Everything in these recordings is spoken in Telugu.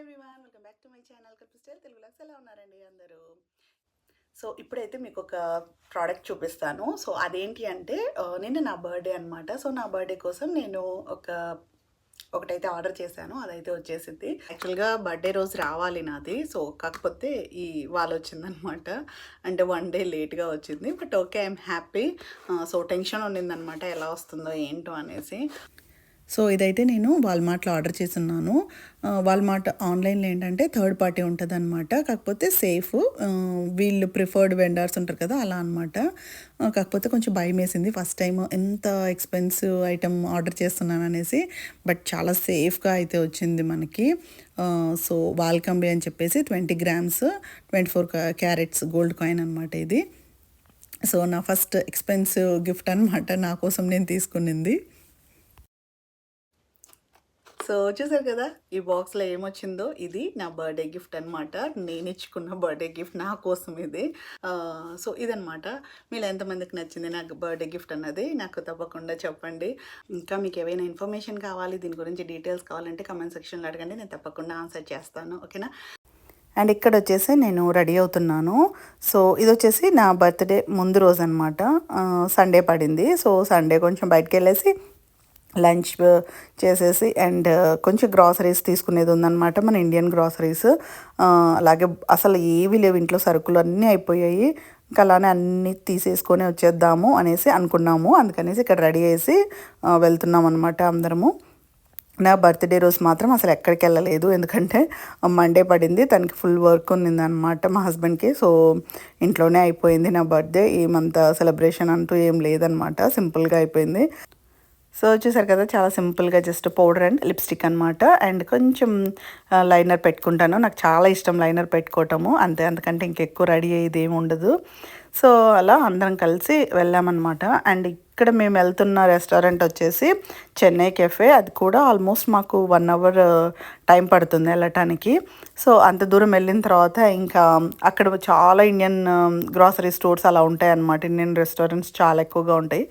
Everyone welcome back to my channel Kalpi style Telugu Lux ఎలా ఉన్నారండి అందరూ? సో ఇప్పుడైతే మీకు ఒక ప్రోడక్ట్ చూపిస్తాను. సో అదేంటి అంటే నిన్న నా బర్త్డే అనమాట సో నా బర్త్డే కోసం నేను ఒక ఒకటైతే ఆర్డర్ చేశాను. అదైతే వచ్చేసింది. యాక్చువల్గా బర్త్డే రోజు రావాలి నాది. సో కాకపోతే ఈ వాళ్ళు వచ్చిందనమాట అంటే వన్ డే లేట్గా వచ్చింది. But okay I'm happy so tension ఉండిందనమాట ఎలా వస్తుందో ఏంటో అనేసి. సో ఇదైతే నేను వాల్మార్ట్లో ఆర్డర్ చేస్తున్నాను. వాల్మార్ట్ ఆన్లైన్లో ఏంటంటే థర్డ్ పార్టీ ఉంటుంది అనమాట కాకపోతే సేఫ్ వీళ్ళు ప్రిఫర్డ్ వెండర్స్ ఉంటారు కదా అలా అనమాట కాకపోతే కొంచెం భయం వేసింది. ఫస్ట్ టైం ఎంత ఎక్స్పెన్సివ్ ఐటమ్ ఆర్డర్ చేస్తున్నాను అనేసి బట్ చాలా సేఫ్గా అయితే వచ్చింది మనకి. సో వాల్కంబి అని చెప్పేసి twenty grams twenty four carats gold coin అనమాట ఇది. సో నా ఫస్ట్ ఎక్స్పెన్సివ్ గిఫ్ట్ అనమాట నా కోసం నేను తీసుకునింది. సో చూసారు కదా ఈ బాక్స్లో ఏమొచ్చిందో? ఇది నా బర్త్డే గిఫ్ట్ అనమాట నేను ఇచ్చుకున్న బర్త్డే గిఫ్ట్ నా కోసం ఇది. సో ఇదనమాట మీరు ఎంతమందికి నచ్చింది నాకు బర్త్డే గిఫ్ట్ అన్నది? నాకు తప్పకుండా చెప్పండి. ఇంకా మీకు ఏవైనా ఇన్ఫర్మేషన్ కావాలి దీని గురించి డీటెయిల్స్ కావాలంటే కమెంట్ సెక్షన్లో అడగండి. నేను తప్పకుండా ఆన్సర్ చేస్తాను. ఓకేనా? అండ్ ఇక్కడ వచ్చేసి నేను రెడీ అవుతున్నాను. సో ఇది వచ్చేసి నా బర్త్డే ముందు రోజు అనమాట సండే పడింది. సో సండే కొంచెం బయటకు వెళ్ళేసి లంచ్ చేసేసి అండ్ uh, కొంచెం గ్రాసరీస్ తీసుకునేది ఉందన్నమాట మన ఇండియన్ గ్రాసరీస్. అలాగే అసలు ఏవి లేవు ఇంట్లో సరుకులు అన్నీ అయిపోయాయి. ఇంకా అలానే అన్నీ తీసేసుకొని వచ్చేద్దాము అనేసి అనుకున్నాము. అందుకనేసి ఇక్కడ రెడీ చేసి వెళ్తున్నాం అనమాట అందరము. నా బర్త్డే రోజు మాత్రం అసలు ఎక్కడికి వెళ్ళలేదు. ఎందుకంటే మండే పడింది. తనకి ఫుల్ వర్క్ ఉన్నింది అనమాట మా హస్బెండ్కి. సో ఇంట్లోనే అయిపోయింది నా బర్త్డే. ఏమంత సెలబ్రేషన్ అంటూ ఏం లేదనమాట సింపుల్గా అయిపోయింది. సో చూసారు కదా చాలా సింపుల్గా జస్ట్ పౌడర్ అండ్ లిప్స్టిక్ అనమాట అండ్ కొంచెం లైనర్ పెట్టుకుంటాను. నాకు చాలా ఇష్టం లైనర్ పెట్టుకోవటము. అంతే అందుకంటే ఇంకెక్కువ రెడీ అయ్యేది ఏమి ఉండదు. సో అలా అందరం కలిసి వెళ్ళామన్నమాట. అండ్ ఇక్కడ మేము వెళ్తున్న రెస్టారెంట్ వచ్చేసి చెన్నై కెఫే. అది కూడా ఆల్మోస్ట్ మాకు వన్ అవర్ టైం పడుతుంది వెళ్ళటానికి. సో అంత దూరం వెళ్ళిన తర్వాత ఇంకా అక్కడ చాలా ఇండియన్ గ్రాసరీ స్టోర్స్ అలా ఉంటాయి అన్నమాట ఇండియన్ రెస్టారెంట్స్ చాలా ఎక్కువగా ఉంటాయి.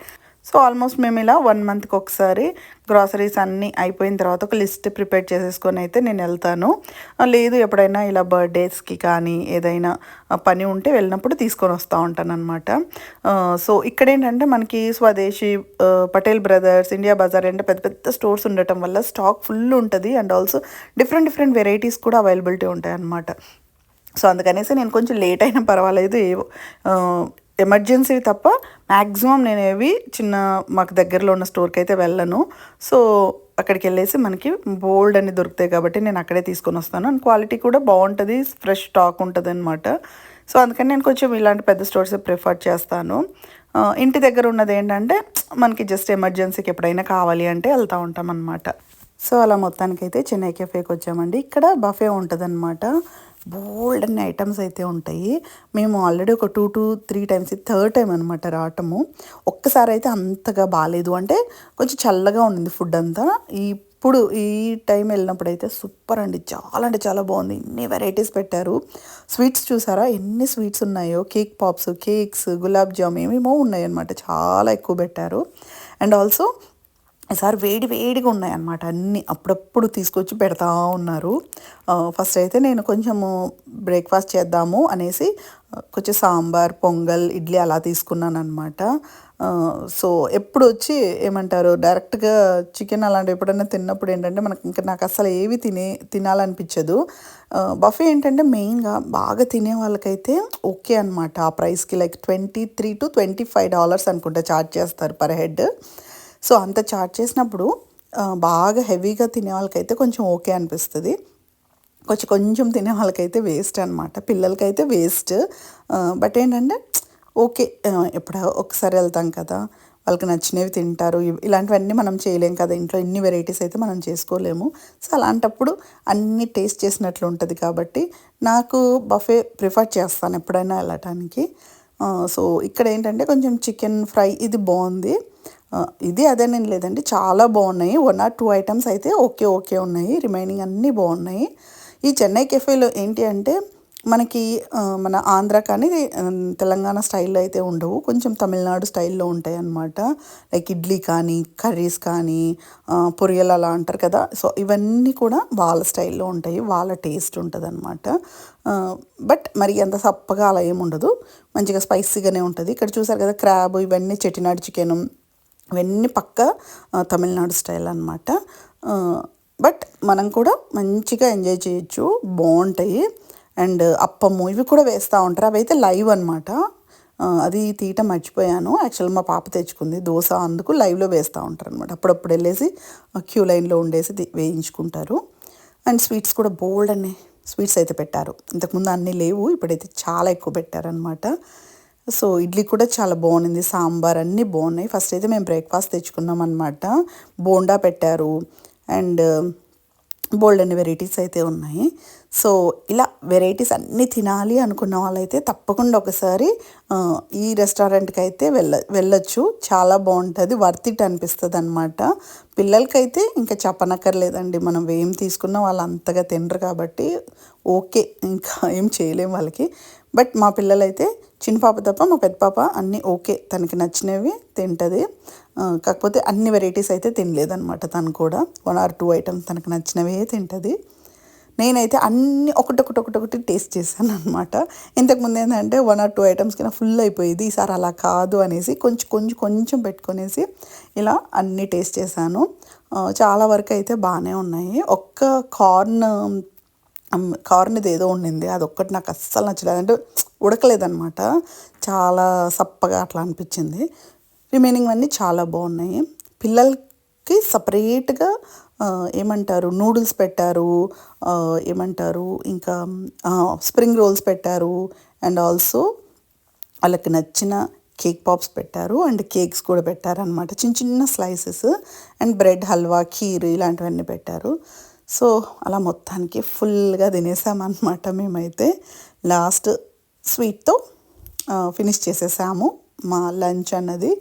సో ఆల్మోస్ట్ మేము ఇలా వన్ మంత్కి ఒకసారి గ్రాసరీస్ అన్నీ అయిపోయిన తర్వాత ఒక లిస్ట్ ప్రిపేర్ చేసేసుకొని అయితే నేను వెళ్తాను. లేదు ఎప్పుడైనా ఇలా బర్త్డేస్కి కానీ ఏదైనా పని ఉంటే వెళ్ళినప్పుడు తీసుకొని వస్తూ ఉంటాను అనమాట సో ఇక్కడ ఏంటంటే మనకి స్వదేశీ పటేల్ బ్రదర్స్ ఇండియా బజార్ అంటే పెద్ద పెద్ద స్టోర్స్ ఉండటం వల్ల స్టాక్ ఫుల్ ఉంటుంది and also different different varieties కూడా అవైలబిలిటీ ఉంటాయి అనమాట సో అందుకనేసి నేను కొంచెం లేట్ అయినా పర్వాలేదు ఏవో ఎమర్జెన్సీ తప్ప మ్యాక్సిమం నేను ఏవి చిన్న మాకు దగ్గరలో ఉన్న స్టోర్కి అయితే వెళ్ళను. సో అక్కడికి వెళ్ళేసి మనకి బోల్డ్ అని దొరుకుతాయి కాబట్టి నేను అక్కడే తీసుకొని వస్తాను. అండ్ క్వాలిటీ కూడా బాగుంటుంది ఫ్రెష్ స్టాక్ ఉంటుంది అనమాట సో అందుకని నేను కొంచెం ఇలాంటి పెద్ద స్టోర్స్ ప్రిఫర్ చేస్తాను. ఇంటి దగ్గర ఉన్నది ఏంటంటే మనకి జస్ట్ ఎమర్జెన్సీకి ఎప్పుడైనా కావాలి అంటే వెళ్తూ ఉంటాం అనమాట సో అలా మొత్తానికైతే చెన్నై కెఫేకి వచ్చామండి. ఇక్కడ బఫే ఉంటుందన్నమాట. బోల్డ్ అన్ని ఐటమ్స్ అయితే ఉంటాయి. మేము ఆల్రెడీ ఒక two to three times third time అనమాట రావటము. ఒక్కసారి అయితే అంతగా బాగాలేదు అంటే కొంచెం చల్లగా ఉండింది ఫుడ్ అంతా. ఇప్పుడు ఈ టైం వెళ్ళినప్పుడు అయితే సూపర్ అండి. చాలా అంటే చాలా బాగుంది. ఎన్ని వెరైటీస్ పెట్టారు. స్వీట్స్ చూసారా? ఎన్ని స్వీట్స్ ఉన్నాయో? Cake pops cakes gulab jam ఏమేమో ఉన్నాయి అనమాట చాలా ఎక్కువ పెట్టారు. అండ్ ఆల్సో ఈసారి వేడి వేడిగా ఉన్నాయన్నమాట. అన్నీ అప్పుడప్పుడు తీసుకొచ్చి పెడతా ఉన్నారు. ఫస్ట్ అయితే నేను కొంచెము బ్రేక్ఫాస్ట్ చేద్దాము అనేసి కొంచెం సాంబార్ పొంగల్ ఇడ్లీ అలా తీసుకున్నాను అనమాట సో ఎప్పుడు వచ్చి ఏమంటారు డైరెక్ట్గా చికెన్ అలాంటివి ఎప్పుడైనా తిన్నప్పుడు ఏంటంటే మనకి ఇంకా నాకు అసలు ఏవి తినే తినాలనిపించదు. బఫే ఏంటంటే మెయిన్గా బాగా తినే వాళ్ళకైతే ఓకే అనమాట ఆ ప్రైస్కి like twenty three to twenty five dollars అనుకుంటా ఛార్జ్ చేస్తారు పర్ హెడ్. సో అంత చార్జ్ చేసినప్పుడు బాగా హెవీగా తినే వాళ్ళకైతే కొంచెం ఓకే అనిపిస్తుంది. కొంచెం కొంచెం తినే వాళ్ళకైతే వేస్ట్ అనమాట పిల్లలకైతే వేస్ట్. బట్ ఏంటంటే ఓకే ఎప్పుడో ఒకసారి వెళ్తాం కదా వాళ్ళకి నచ్చినవి తింటారు. ఇలాంటివన్నీ మనం చేయలేం కదా ఇంట్లో ఇన్ని వెరైటీస్ అయితే మనం చేసుకోలేము. సో అలాంటప్పుడు అన్ని టేస్ట్ చేసినట్లు ఉంటుంది కాబట్టి నాకు బఫే ప్రిఫర్ చేస్తాను ఎప్పుడైనా వెళ్ళటానికి. సో ఇక్కడ ఏంటంటే కొంచెం చికెన్ ఫ్రై ఇది బాగుంది. ఇది అదేనేం లేదండి చాలా బాగున్నాయి. వన్ ఆర్ టూ ఐటమ్స్ అయితే ఓకే ఓకే ఉన్నాయి. రిమైనింగ్ అన్నీ బాగున్నాయి. ఈ చెన్నై కెఫేలో ఏంటి అంటే మనకి మన ఆంధ్ర కానీ తెలంగాణ స్టైల్లో అయితే ఉండవు. కొంచెం తమిళనాడు స్టైల్లో ఉంటాయి అన్నమాట. లైక్ ఇడ్లీ కానీ కర్రీస్ కానీ పొరియలు అలా అంటారు కదా. సో ఇవన్నీ కూడా వాళ్ళ స్టైల్లో ఉంటాయి. వాళ్ళ టేస్ట్ ఉంటుంది అనమాట బట్ మరి అంత సప్పగా అలా ఏముండదు ఉండదు. మంచిగా స్పైసీగానే ఉంటుంది. ఇక్కడ చూసారు కదా క్రాబ్ ఇవన్నీ చెట్టినాడు చికెన్ ఇవన్నీ పక్క తమిళనాడు స్టైల్ అనమాట బట్ మనం కూడా మంచిగా ఎంజాయ్ చేయొచ్చు బాగుంటాయి. అండ్ అప్పము ఇవి కూడా వేస్తూ ఉంటారు. అవి అయితే లైవ్ అనమాట అది తీయటం మర్చిపోయాను. యాక్చువల్ మా పాప తెచ్చుకుంది దోశ అందుకు లైవ్లో వేస్తూ ఉంటారు అనమాట అప్పుడప్పుడు వెళ్ళేసి క్యూ లైన్లో ఉండేసి వేయించుకుంటారు. అండ్ స్వీట్స్ కూడా బోల్డ్ అనే స్వీట్స్ అయితే పెట్టారు. ఇంతకుముందు అన్నీ లేవు ఇప్పుడైతే చాలా ఎక్కువ పెట్టారనమాట సో ఇడ్లీ కూడా చాలా బాగుంది సాంబార్ అన్నీ బాగున్నాయి. ఫస్ట్ అయితే మేము బ్రేక్ఫాస్ట్ తెచ్చుకున్నాం అనమాట బోండా పెట్టారు అండ్ బోల్డ్ అన్ని వెరైటీస్ అయితే ఉన్నాయి. సో ఇలా వెరైటీస్ అన్నీ తినాలి అనుకున్న వాళ్ళైతే తప్పకుండా ఒకసారి ఈ రెస్టారెంట్కి అయితే వెళ్ళ వెళ్ళొచ్చు. చాలా బాగుంటుంది వర్త్ ఇట్ అనిపిస్తుంది అనమాట పిల్లలకైతే ఇంకా చెప్పనక్కర్లేదండి. మనం ఏం తీసుకున్నా వాళ్ళు అంతగా తినరు కాబట్టి ఓకే ఇంకా ఏం చేయలేం వాళ్ళకి. బట్ మా పిల్లలైతే చిన్న పాప తప్ప మా పెద్ద పాప అన్నీ ఓకే. తనకి నచ్చినవి తింటుంది. కాకపోతే అన్ని వెరైటీస్ అయితే తినలేదనమాట తను కూడా. వన్ ఆర్ టూ ఐటమ్స్ తనకు నచ్చినవే తింటుంది. నేనైతే అన్ని ఒకటొకటి ఒకటొకటి టేస్ట్ చేశాను అనమాట ఇంతకుముందు ఏంటంటే వన్ ఆర్ టూ ఐటమ్స్ కింద ఫుల్ అయిపోయేది. ఈసారి అలా కాదు అనేసి కొంచెం కొంచెం కొంచెం పెట్టుకునేసి ఇలా అన్ని టేస్ట్ చేశాను. చాలా వరకు అయితే బాగానే ఉన్నాయి. ఒక్క కార్న్ కార్న్ది ఏదో ఉండింది అది ఒక్కటి నాకు అస్సలు నచ్చలేదు. అంటే ఉడకలేదనమాట చాలా సప్పగా అట్లా అనిపించింది. రిమైనింగ్ అన్నీ చాలా బాగున్నాయి. పిల్లలకి సపరేట్గా ఏమంటారు నూడిల్స్ పెట్టారు ఏమంటారు ఇంకా స్ప్రింగ్ రోల్స్ పెట్టారు అండ్ ఆల్సో వాళ్ళకి నచ్చిన కేక్ పాప్స్ పెట్టారు అండ్ కేక్స్ కూడా పెట్టారనమాట చిన్న చిన్న slices and bread halwa kheer ఇలాంటివన్నీ పెట్టారు. సో అలా మొత్తానికి ఫుల్గా తినేసామన్నమాట మేమైతే. లాస్ట్ స్వీట్తో ఫినిష్ చేసేసాము మా లంచ్ అన్నది.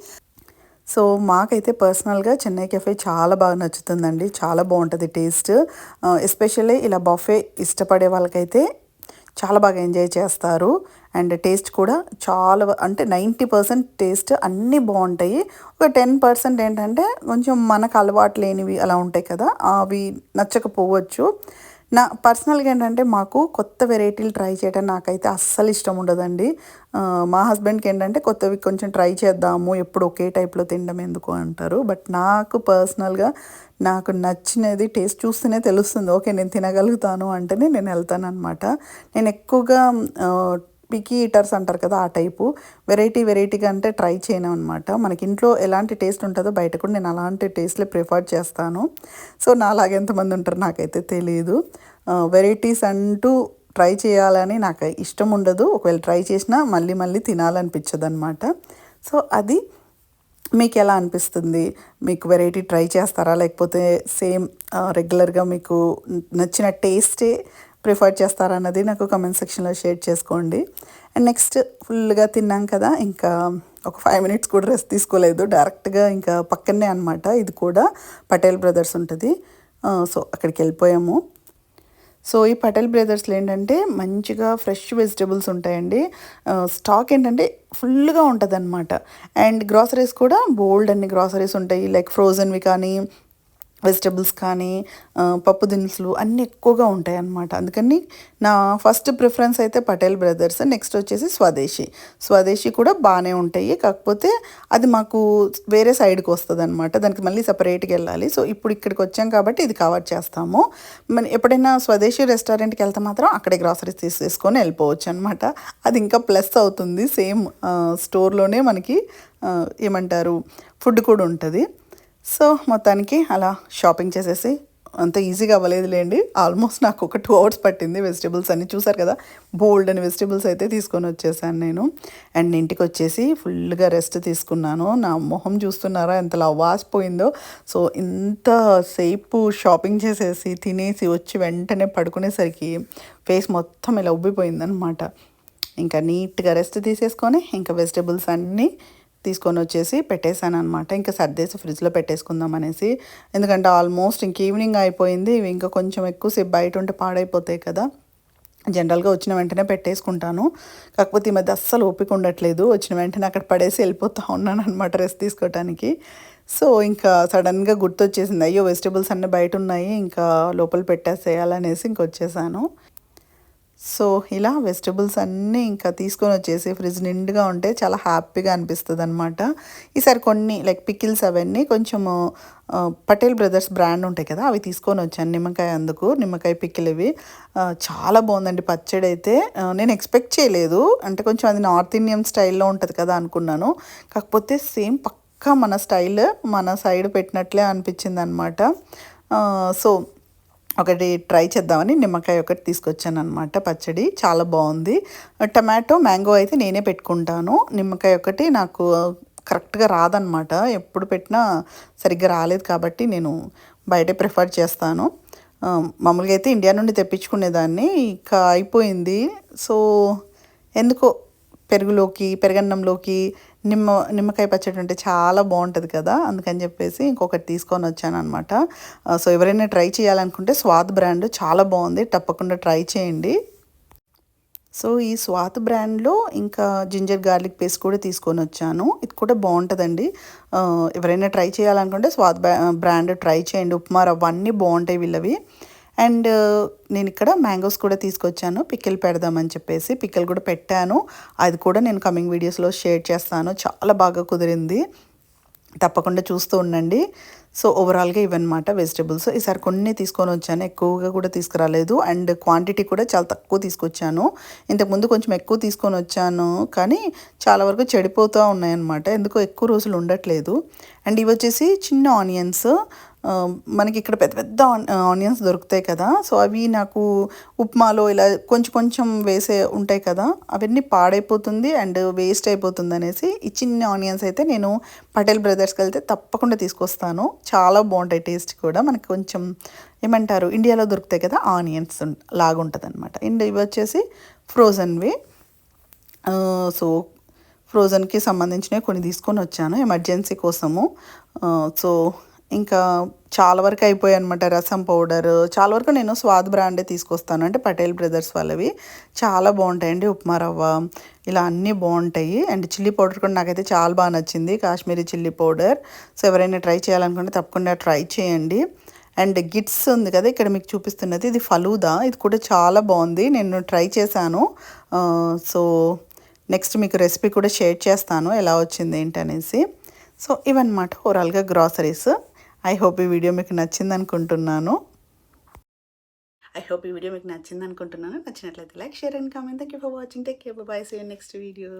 సో మాకైతే పర్సనల్గా చెన్నై కెఫే చాలా బాగా నచ్చుతుందండి. చాలా బాగుంటుంది టేస్ట్. ఎస్పెషల్లీ ఇలా బఫే ఇష్టపడే వాళ్ళకైతే చాలా బాగా ఎంజాయ్ చేస్తారు. అండ్ టేస్ట్ కూడా చాలా అంటే నైంటీ పర్సెంట్ టేస్ట్ అన్నీ బాగుంటాయి. ఒక టెన్ పర్సెంట్ ఏంటంటే కొంచెం మనకు అలవాటు లేనివి అలా ఉంటాయి కదా అవి నచ్చకపోవచ్చు. నా పర్సనల్గా ఏంటంటే మాకు కొత్త వెరైటీలు ట్రై చేయడం నాకైతే అస్సలు ఇష్టం ఉండదండి. మా హస్బెండ్కి ఏంటంటే కొత్తవి కొంచెం ట్రై చేద్దాము ఎప్పుడు ఒకే టైప్లో తినడం ఎందుకు అంటారు. బట్ నాకు పర్సనల్గా నాకు నచ్చినది టేస్ట్ చూస్తేనే తెలుస్తుంది. ఓకే నేను తినగలుగుతాను అంటేనే నేను వెళ్తాను అనమాట నేను ఎక్కువగా పికీ ఈటర్స్ అంటారు కదా ఆ టైపు. వెరైటీ వెరైటీగా అంటే ట్రై చేయను అనమాట మనకి ఇంట్లో ఎలాంటి టేస్ట్ ఉంటుందో బయట కూడా నేను అలాంటి టేస్ట్లే ప్రిఫర్ చేస్తాను. సో నాలాగే ఎంతమంది ఉంటారు నాకైతే తెలియదు వెరైటీస్ అంటూ ట్రై చేయాలని నాకు ఇష్టం ఉండదు. ఒకవేళ ట్రై చేసినా మళ్ళీ మళ్ళీ తినాలనిపించదు అనమాట సో అది మీకు ఎలా అనిపిస్తుంది? మీకు వెరైటీ ట్రై చేస్తారా? లేకపోతే సేమ్ రెగ్యులర్గా మీకు నచ్చిన టేస్టే ప్రిఫర్ చేస్తారన్నది నాకు కమెంట్ సెక్షన్లో షేర్ చేసుకోండి. అండ్ నెక్స్ట్ ఫుల్గా తిన్నాం కదా ఇంకా ఒక ఫైవ్ మినిట్స్ కూడా రెస్ట్ తీసుకోలేదు. డైరెక్ట్గా ఇంకా పక్కనే అనమాట ఇది కూడా పటేల్ బ్రదర్స్ ఉంటుంది. సో అక్కడికి వెళ్ళిపోయాము. సో ఈ పటేల్ బ్రదర్స్లో ఏంటంటే మంచిగా ఫ్రెష్ వెజిటబుల్స్ ఉంటాయండి. స్టాక్ ఏంటంటే ఫుల్గా ఉంటుంది అనమాట అండ్ గ్రాసరీస్ కూడా బోల్డ్ అన్ని గ్రాసరీస్ ఉంటాయి. లైక్ ఫ్రోజన్వి కానీ వెజిటబుల్స్ కానీ పప్పు దినుసులు అన్నీ ఎక్కువగా ఉంటాయి అన్నమాట అందుకని నా ఫస్ట్ ప్రిఫరెన్స్ అయితే పటేల్ బ్రదర్స్ నెక్స్ట్ వచ్చేసి స్వదేశీ. స్వదేశీ కూడా బాగానే ఉంటాయి. కాకపోతే అది మాకు వేరే సైడ్కి వస్తుంది అనమాట దానికి మళ్ళీ సపరేట్గా వెళ్ళాలి. సో ఇప్పుడు ఇక్కడికి వచ్చాం కాబట్టి ఇది కవర్ చేస్తాము. మన ఎప్పుడైనా స్వదేశీ రెస్టారెంట్కి వెళ్తే మాత్రం అక్కడే గ్రాసరీస్ తీసేసుకొని వెళ్ళిపోవచ్చు అనమాట అది ఇంకా ప్లస్ అవుతుంది. సేమ్ స్టోర్లోనే మనకి ఏమంటారు ఫుడ్ కూడా ఉంటుంది. సో మొత్తానికి అలా షాపింగ్ చేసేసి అంత ఈజీగా అవ్వలేదులేండి. ఆల్మోస్ట్ నాకు ఒక టూ అవర్స్ పట్టింది వెజిటేబుల్స్ అన్నీ చూసారు కదా. బోల్డ్ అని వెజిటేబుల్స్ అయితే తీసుకొని వచ్చేసాను నేను. అండ్ ఇంటికి వచ్చేసి ఫుల్గా రెస్ట్ తీసుకున్నాను. నా మొహం చూస్తున్నారా ఎంతలా వాసిపోయిందో సో ఇంత సేపు షాపింగ్ చేసేసి తినేసి వచ్చి వెంటనే పడుకునేసరికి ఫేస్ మొత్తం ఇలా ఉబ్బిపోయిందనమాట ఇంకా నీట్గా రెస్ట్ తీసేసుకొని ఇంకా వెజిటేబుల్స్ అన్నీ తీసుకొని వచ్చేసి పెట్టేశాను అనమాట ఇంకా సర్దేసి ఫ్రిడ్జ్లో పెట్టేసుకుందాం అనేసి. ఎందుకంటే ఆల్మోస్ట్ ఇంక ఈవినింగ్ అయిపోయింది. ఇవి ఇంకా కొంచెం ఎక్కువసేపు బయట ఉంటే పాడైపోతాయి కదా. జనరల్గా వచ్చిన వెంటనే పెట్టేసుకుంటాను. కాకపోతే ఈ మధ్య అస్సలు ఓపిక ఉండట్లేదు. వచ్చిన వెంటనే అక్కడ పడేసి వెళ్ళిపోతూ ఉన్నాను అనమాట రెస్ట్ తీసుకోవడానికి సో ఇంకా సడన్గా గుర్తొచ్చేసింది. అయ్యో వెజిటబుల్స్ అన్నీ బయట ఉన్నాయి. ఇంకా లోపల పెట్టేసేయాలనేసి ఇంక వచ్చేసాను. సో ఇలా వెజిటబుల్స్ అన్నీ ఇంకా తీసుకొని వచ్చేసి ఫ్రిడ్జ్ నిండుగా ఉంటే చాలా హ్యాపీగా అనిపిస్తుంది అనమాట ఈసారి కొన్ని లైక్ పికిల్స్ అవన్నీ కొంచెము పటేల్ బ్రదర్స్ బ్రాండ్ ఉంటాయి కదా అవి తీసుకొని వచ్చాను నిమ్మకాయ అందుకు నిమ్మకాయ పికిల్ ఇవి. చాలా బాగుందండి పచ్చడి అయితే నేను ఎక్స్పెక్ట్ చేయలేదు. అంటే కొంచెం అది నార్త్ ఇండియన్ స్టైల్లో ఉంటుంది కదా అనుకున్నాను. కాకపోతే సేమ్ పక్కా మన స్టైల్ మన సైడ్ పెట్టినట్లే అనిపించింది అనమాట సో ఒకటి ట్రై చేద్దామని నిమ్మకాయ ఒకటి తీసుకొచ్చాను అనమాట పచ్చడి. చాలా బాగుంది. టమాటో మ్యాంగో అయితే నేనే పెట్టుకుంటాను. నిమ్మకాయ ఒకటి నాకు కరెక్ట్గా రాదనమాట ఎప్పుడు పెట్టినా సరిగ్గా రాలేదు కాబట్టి నేను బయటే ప్రిఫర్ చేస్తాను. మామూలుగా అయితే ఇండియా నుండి తెప్పించుకునేదాన్ని. ఇక అయిపోయింది. సో ఎందుకో పెరుగులోకి పెరగన్నంలోకి నిమ్మ నిమ్మకాయ పచ్చడి ఉంటే చాలా బాగుంటుంది కదా? అందుకని చెప్పేసి ఇంకొకటి తీసుకొని వచ్చాను అనమాట సో ఎవరైనా ట్రై చేయాలనుకుంటే స్వాద్ బ్రాండ్ చాలా బాగుంది. తప్పకుండా ట్రై చేయండి. సో ఈ స్వాత్ బ్రాండ్లో ఇంకా జింజర్ గార్లిక్ పేస్ట్ కూడా తీసుకొని వచ్చాను. ఇది కూడా బాగుంటుందండి. ఎవరైనా ట్రై చేయాలనుకుంటే స్వాత్ బ్రా- బ్రాండ్ ట్రై చేయండి. ఉప్మా రవ్వ అన్నీ బాగుంటాయి వీళ్ళవి. అండ్ నేను ఇక్కడ మ్యాంగోస్ కూడా తీసుకొచ్చాను. పిక్కిల్ పెడదామని చెప్పేసి పిక్కలు కూడా పెట్టాను. అది కూడా నేను కమింగ్ వీడియోస్లో షేర్ చేస్తాను. చాలా బాగా కుదిరింది. తప్పకుండా చూస్తూ ఉండండి. సో ఓవరాల్గా ఇవన్నమాట వెజిటబుల్స్. ఈసారి కొన్ని తీసుకొని వచ్చాను. ఎక్కువగా కూడా తీసుకురాలేదు. అండ్ క్వాంటిటీ కూడా చాలా తక్కువ తీసుకొచ్చాను. ఇంతకుముందు కొంచెం ఎక్కువ తీసుకొని వచ్చాను. కానీ చాలా వరకు చెడిపోతూ ఉన్నాయన్నమాట. ఎందుకో ఎక్కువ రోజులు ఉండట్లేదు. అండ్ ఇవి వచ్చేసి చిన్న ఆనియన్స్. మనకి ఇక్కడ పెద్ద పెద్ద ఆనియన్స్ దొరుకుతాయి కదా. సో అవి నాకు ఉప్మాలో ఇలా కొంచెం కొంచెం వేసే ఉంటాయి కదా. అవన్నీ పాడైపోతుంది అండ్ వేస్ట్ అయిపోతుంది అనేసి ఈ చిన్న ఆనియన్స్ అయితే నేను పటేల్ బ్రదర్స్కి వెళ్తే తప్పకుండా తీసుకొస్తాను. చాలా బాగుంటాయి టేస్ట్ కూడా. మనకి కొంచెం ఏమంటారు ఇండియాలో దొరుకుతాయి కదా ఆనియన్స్ లాగుంటుంది అనమాట అండ్ ఇవి వచ్చేసి ఫ్రోజన్వి. సో ఫ్రోజన్కి సంబంధించినవి కొన్ని తీసుకొని వచ్చాను ఎమర్జెన్సీ కోసము. సో ఇంకా చాలా వరకు అయిపోయాయి అనమాట రసం పౌడర్ చాలా వరకు నేను స్వాద్ బ్రాండే తీసుకొస్తాను. అంటే పటేల్ బ్రదర్స్ వాళ్ళవి. చాలా బాగుంటాయండి ఉప్మా రవ్వ. ఇలా అన్నీ బాగుంటాయి. అండ్ చిల్లీ పౌడర్ కూడా నాకైతే చాలా బాగా నచ్చింది. Kashmiri chilli powder. సో ఎవరైనా ట్రై చేయాలనుకుంటే తప్పకుండా ట్రై చేయండి. అండ్ గిట్స్ ఉంది కదా ఇక్కడ మీకు చూపిస్తున్నది. ఇది ఫలూదా. ఇది కూడా చాలా బాగుంది. నేను ట్రై చేశాను. సో నెక్స్ట్ మీకు రెసిపీ కూడా షేర్ చేస్తాను. ఎలా వచ్చింది ఏంటనేసి. సో ఇవన్నమాట. ఓవరాల్గా గ్రాసరీస్. ఐ హోప్ ఈ వీడియో మీకు నచ్చింది అనుకుంటున్నాను ఐ హోప్ ఈ వీడియో మీకు నచ్చింది అనుకుంటున్నాను నచ్చినట్లయితే like share and comment. Thank you for watching take care bye see next video